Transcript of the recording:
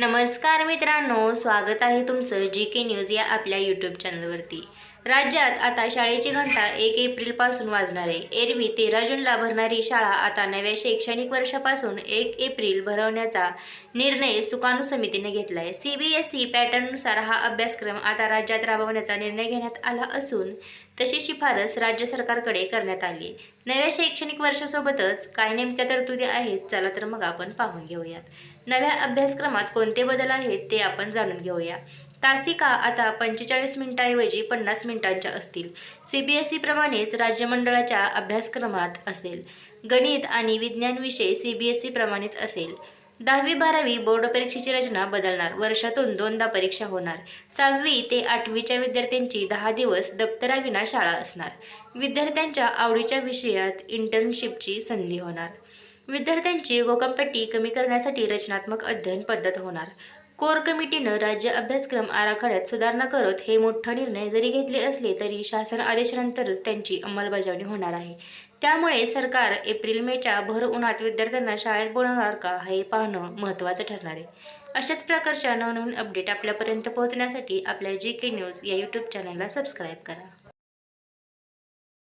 नमस्कार मित्रांनो स्वागत आहे तुमचं जी के न्यूज या आपल्या यूट्यूब चॅनलवरती राज्यात आता शाळेची घंटा एक एप्रिलपासून वाजणार आहे. एरवी तेरा जूनला भरणारी शाळा आता नव्या शैक्षणिक वर्षापासून एक एप्रिल भरवण्याचा निर्णय सुकाणू समितीने घेतला आहे सी बी एस ई पॅटर्ननुसार हा अभ्यासक्रम आता राज्यात राबवण्याचा निर्णय घेण्यात आला असून तशी शिफारस राज्य सरकारकडे करण्यात आली नव्या शैक्षणिक वर्षासोबतच काय नेमक्या तरतुदी आहेत चला तर मग आपण पाहून घेऊयात. नव्या अभ्यासक्रमात कोण कोणते बदल आहेत ते आपण जाणून घेऊया. तासिका आता पंचेचाळीस मिनिटांऐवजी पन्नास मिनिटांच्या असतील? सी बी एस ईप्रमाणेच प्रमाणेच राज्यमंडळाच्या अभ्यासक्रमात असेल. गणित आणि विज्ञान विषय सी बी एस ईप्रमाणेच प्रमाणेच असेल. दहावी बारावी बोर्ड परीक्षेची रचना बदलणार. वर्षातून दोनदा परीक्षा होणार. सहावी ते आठवीच्या विद्यार्थ्यांची दहा दिवस दप्तराविना शाळा असणार. विद्यार्थ्यांच्या आवडीच्या विषयात इंटर्नशिपची संधी होणार. विद्यार्थ्यांची गोकमपट्टी कमी करण्यासाठी रचनात्मक अध्ययन पद्धत होणार. कोर कमिटीनं राज्य अभ्यासक्रम आराखड्यात सुधारणा करत हे मोठा निर्णय जरी घेतले असले तरी शासन आदेशानंतरच त्यांची अंमलबजावणी होणार आहे. त्यामुळे सरकार एप्रिल मेच्या भर उन्हात विद्यार्थ्यांना शाळेत बोलवणार का हे पाहणं महत्त्वाचं ठरणार आहे. अशाच प्रकारच्या नवनवीन अपडेट आपल्यापर्यंत पोहोचण्यासाठी आपल्या जी के न्यूज या यूट्यूब चॅनलला सबस्क्राईब करा.